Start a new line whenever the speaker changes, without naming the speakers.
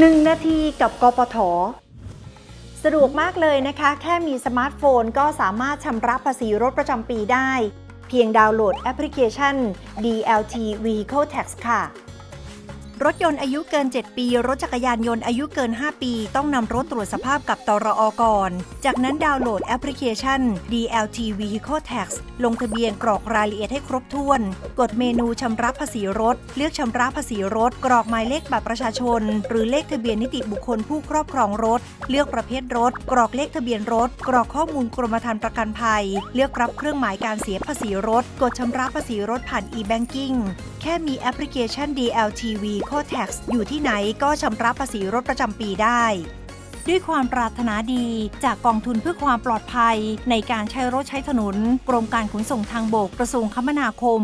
1 นาทีกับกปทสะดวกมากเลยนะคะ แค่มีสมาร์ทโฟนก็สามารถชำระภาษีรถประจำปีได้ เพียงดาวน์โหลดแอปพลิเคชัน DLT Vehicle Tax ค่ะ รถยนต์อายุเกิน 7 ปี รถจักรยานยนต์อายุเกิน 5 ปี ต้องนำรถตรวจสภาพกับตรอก่อน จากนั้นดาวน์โหลดแอปพลิเคชัน DLT Vehicle Tax ลงทะเบียนกรอกรายละเอียดให้ครบถ้วน กดเมนูชำระภาษีรถ เลือกชำระภาษีรถ กรอกหมายเลขบัตรประชาชน หรือเลขทะเบียนนิติบุคคลผู้ครอบครองรถ เลือกประเภทรถ กรอกเลขทะเบียนรถ กรอกข้อมูลกรมธรรม์ประกันภัย เลือกรับเครื่องหมายการเสียภาษีรถ กดชำระภาษีรถผ่าน e-banking ค่มีแอปพลิเคชัน DLTV Code Tax อยู่ที่ไหนก็ชำระภาษีรถประจำปีได้ ด้วยความปรารถนาดีจากกองทุนเพื่อความปลอดภัยในการใช้รถใช้ถนน กรมการขนส่งทางบกกระทรวงคมนาคม